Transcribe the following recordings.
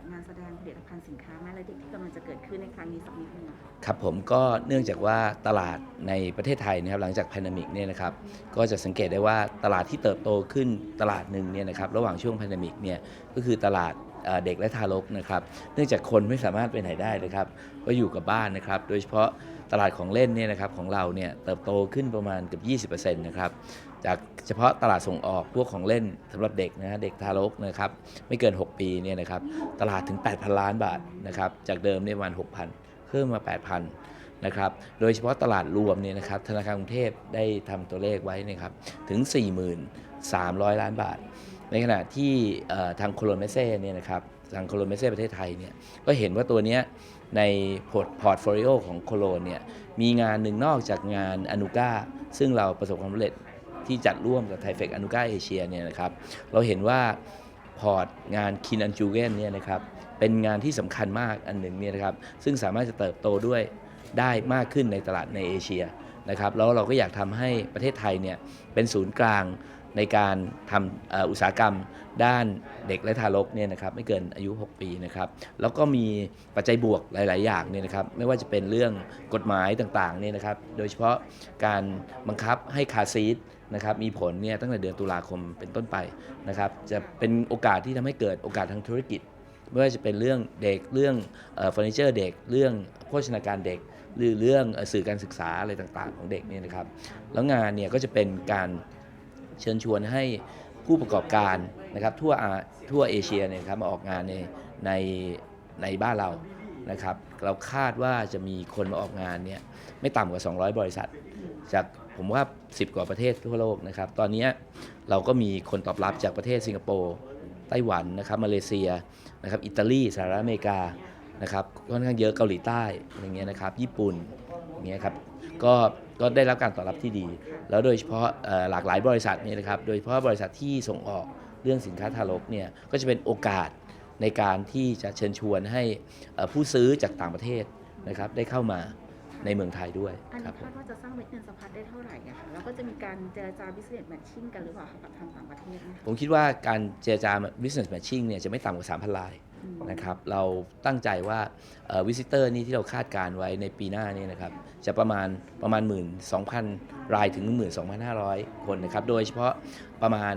จัดงานแสดงผลิตภัณฑ์สินค้าแม่และเด็กที่กำลังจะเกิดขึ้นในครั้งนี้สักนิดนึงอะค่ะครับผมก็เนื่องจากว่าตลาดในประเทศไทยนะครับหลังจากแพนดมิกเนี่ยนะครับก็จะสังเกตได้ว่าตลาดที่เติบโตขึ้นตลาดหนึ่งเนี่ยนะครับระหว่างช่วงแพนดมิกเนี่ยก็คือตลาดเอ่อเด็กและทารกนะครับเนื่องจากคนไม่สามารถไปไหนได้นะครับก็อยู่กับบ้านนะครับโดยเฉพาะตลาดของเล่นเนี่ยนะครับของเราเนี่ยเติบโตขึ้นประมาณเกือบ20%นะครับ จากเฉพาะตลาดส่งออกพวกของเล่นสำหรับเด็กนะฮะเด็กทารกนะครับไม่เกิน 6 ปีเนี่ยนะครับตลาดถึง 8,000 ล้านบาทนะครับจากเดิมเนี่ยประมาณ 6,000 เพิ่มมา 8,000นะครับโดยเฉพาะตลาดรวมเนี่ยนะครับธนาคารกรุงเทพได้ทำตัวเลขไว้นะครับถึง 4,300 ล้านบาท ในขณะที่ทางโคโลนเมเซ่เนี่ยนะครับทางโคโลนเมเซ่ประเทศไทยเนี่ยก็เห็นว่าตัวเนี้ยในพอร์ตพอร์ตโฟลิโอของโคโลนเนี่ยมีงานหนึ่งนอกจากงานอนุก้าซึ่งเราประสบความสำเร็จ ที่จัดร่วมกับไทเฟกอนุก้าเอเชียเนี่ยนะครับเราเห็นว่าพอร์ตงานคินอันจูเกนเนี่ยนะครับเป็นงานที่สำคัญมากอันหนึ่งเนี่ยนะครับซึ่งสามารถจะเติบโตด้วยได้มากขึ้นในตลาดในเอเชียนะครับแล้วเราก็อยากทำให้ประเทศไทยเนี่ยเป็นศูนย์กลาง ในการทำอุตสาหกรรมด้านเด็กและทารกเนี่ยนะครับไม่เกินอายุ 6 ปีนะครับแล้วก็มีปัจจัยบวกหลาย ๆ อย่างเนี่ยนะครับไม่ว่าจะเป็นเรื่องกฎหมายต่างๆเนี่ยนะครับโดยเฉพาะการบังคับให้คาซีทนะครับมีผลเนี่ยตั้งแต่เดือนตุลาคมเป็นต้นไปนะครับจะเป็นโอกาสที่ทำให้เกิดโอกาสทางธุรกิจ ไม่ว่าจะเป็นเรื่องเด็กเรื่องเฟอร์นิเจอร์เด็ก เรื่องโภชนาการเด็ก หรือเรื่องสื่อการศึกษาอะไรต่าง ๆ ของเด็กเนี่ยนะครับแล้วงานเนี่ยก็จะเป็นการ เชิญชวนให้ผู้ประกอบการนะครับทั่วทั่วเอเชียเนี่ยครับมาออกงานในในในบ้านเรานะครับ เราคาดว่าจะมีคนมาออกงานเนี่ยไม่ต่ำกว่า 200 บริษัท จากผมว่า 10 กว่าประเทศทั่วโลกนะครับ ตอนนี้เราก็มีคนตอบรับจากประเทศสิงคโปร์ไต้หวันนะครับมาเลเซียนะครับอิตาลีสหรัฐอเมริกานะครับค่อนข้างเยอะเกาหลีใต้อะไรเงี้ยนะครับญี่ปุ่น เงี้ยครับก็ก็ได้รับการตอบรับที่ดี แล้วโดยเฉพาะเอ่อหลากหลายบริษัทเนี่ยนะครับโดยเฉพาะบริษัทที่ส่งออกเรื่องสินค้าทารกเนี่ยก็จะเป็นโอกาสในการที่จะเชิญชวนให้เอ่อผู้ซื้อจากต่างประเทศนะครับได้เข้ามาในเมืองไทยด้วยอันครันี้บผมคาดว่าจะสร้างเม็ดเงินสะพัดได้เท่าไหร่อะค่ะแล้วก็จะมีการเจรจา business matching กันหรือเปล่าคะกับทางต่างประเทศนะคะผมคิดว่าการเจรจา business matching เนี่ยจะไม่ต่ำกว่า3,000ลายอืม นะครับเราตั้งใจว่าวิสิเตอร์นี่ที่เราคาดการไว้ในปีหน้านี่นะครับจะประมาณประมาณ 12,000 รายถึง 12,500 คนนะครับโดยเฉพาะประมาณ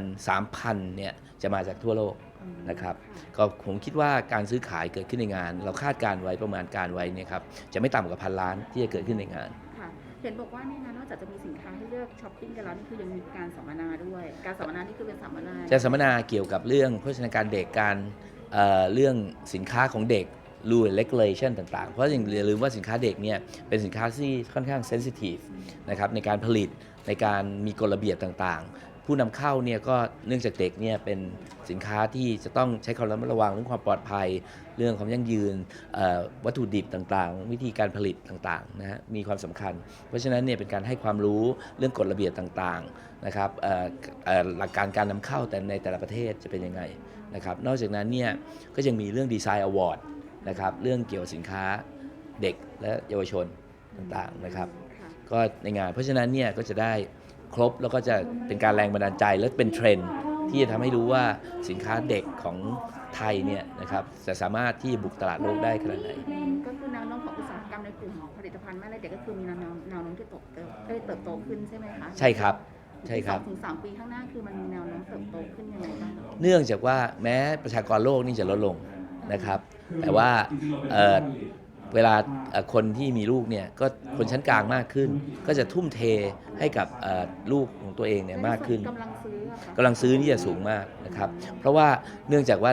3,000เนี่ยจะมาจากทั่วโลกอืมนะครับก็ผมคิดว่าการซื้อขายเกิดขึ้นในงาน เราคาดการไว้ประมาณการไว้เนี่ยครับจะไม่ต่ำกว่าพันล้านที่จะเกิดขึ้นในงานค่ะเห็นบอกว่าในนั้นนอกจากจะมีสินค้าให้เลือกช้อปปิ้งกันแล้วนี่คือยังมีการสัมมนาด้วย การสัมมนานี่คือเป็นสัมมนาจะสัมมนาเกี่ยวกับเรื่องโภชนาการเด็กการ เเรื่องสินค้าของเด็ก rule and regulation ต่างๆ เพราะอย่าลืมว่าสินค้าเด็กเนี่ยเป็นสินค้าที่ค่อนข้างเซนซิทีฟนะครับในการผลิตในการมีกฎระเบียบต่างๆ ผู้นำเข้าเนี่ยก็เนื่องจากเด็กเนี่ยเป็นสินค้าที่จะต้องใช้ความระมัดระวังเรื่องความปลอดภัย เรื่องความยั่งยืนวัตถุดิบต่างๆ วิธีการผลิตต่างๆนะฮะมีความสำคัญ เพราะฉะนั้นเนี่ยเป็นการให้ความรู้เรื่องกฎระเบียบต่างๆนะครับหลักการการนำเข้าแต่ในแต่ละประเทศจะเป็นยังไง นะครับนอกจากนั้นเนี่ยก็ยังมีเรื่องดีไซน์อวอร์ดนะครับเรื่องเกี่ยวกับสินค้าเด็กและเยาวชนต่างๆนะครับค่ะก็ในงานเพราะฉะนั้นเนี่ยก็จะได้ครบแล้วก็จะเป็นการแรงบันดาลใจและเป็นเทรนด์ที่จะทำให้รู้ว่าสินค้าเด็กของไทยเนี่ยนะครับจะสามารถที่บุกตลาดโลกได้ขนาดไหนอืมก็คือแนวโน้มของอุตสาหกรรมในกลุ่มของผลิตภัณฑ์แม่และเด็กก็คือมีแนวโน้มแนวโน้มที่เติบโตเอ้ยเติบโตขึ้นใช่ไหมคะใช่ครับ ใช่ครับ สองถึงสามปีข้างหน้าคือมันมีแนวโน้มเติบโตขึ้นยังไงบ้างเนื่องจากว่าแม้ประชากรโลกนี่จะลดลงนะครับ แต่ว่าเอ่อเวลาเอ่อคนที่มีลูกเนี่ยก็คนชั้นกลางมากขึ้น ก็จะทุ่มเทให้กับเอ่อลูกของตัวเองเนี่ยมากขึ้น กำลังซื้ออะค่ะกำลังซื้อนี่จะสูงมากนะครับ เพราะว่าเนื่องจากว่า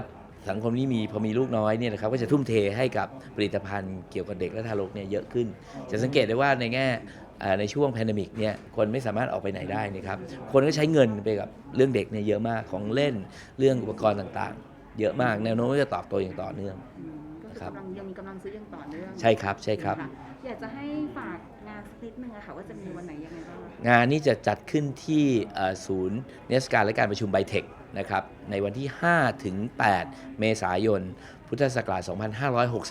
สังคมนี้มีพอมีลูกน้อยเนี่ยนะครับก็จะทุ่มเทให้กับผลิตภัณฑ์เกี่ยวกับเด็กและทารกเนี่ยเยอะขึ้น จะสังเกตได้ว่าในแง่เอ่อ ในช่วงแพนดมิกเนี่ยคนไม่สามารถออกไปไหนได้นะครับคนก็ใช้เงินไปกับเรื่องเด็กเนี่ยเยอะมากของเล่นเรื่องอุปกรณ์ต่างๆ เยอะมากแนวโน้มว่าจะตอบโตอย่างต่อเนื่องอืมก็คือครับกำลังยังมีกำลังซื้ออย่างต่อเนื่องใช่ครับใช่ครับะอยากจะให้ฝากงานสักนิดนึงอะค่ะว่าจะมีวันไหนยังไงบ้างอะงานนี้จะจัดขึ้นที่เอ่อศูนย์นิทรรศการและการประชุมไบเทคนะครับในวันที่ 5 ถึง 8 เมษายน พุทธศักราช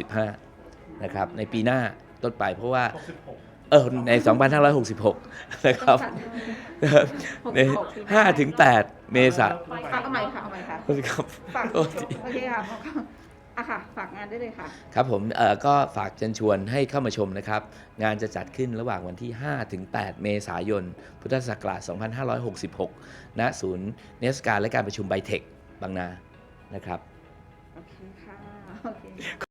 2565 นะครับในปีหน้าต้นไปเพราะว่า เออใน 2566 นะครับใน5ถึง8เมษายนฝากเอาใหม่ค่ะเอาใหม่ค่ะครับฝากโทษทีโอเคค่ะอะค่ะ ฝากงานได้เลยค่ะ ครับผมเอ่อก็ฝากเชิญชวนให้เข้ามาชมนะครับ งานจะจัดขึ้นระหว่างวันที่ 5 ถึง 8 เมษายน พุทธศักราช 2566 ณ ศูนย์เนสการและการประชุมไบเทคบางนา นะครับ โอเคค่ะ โอเค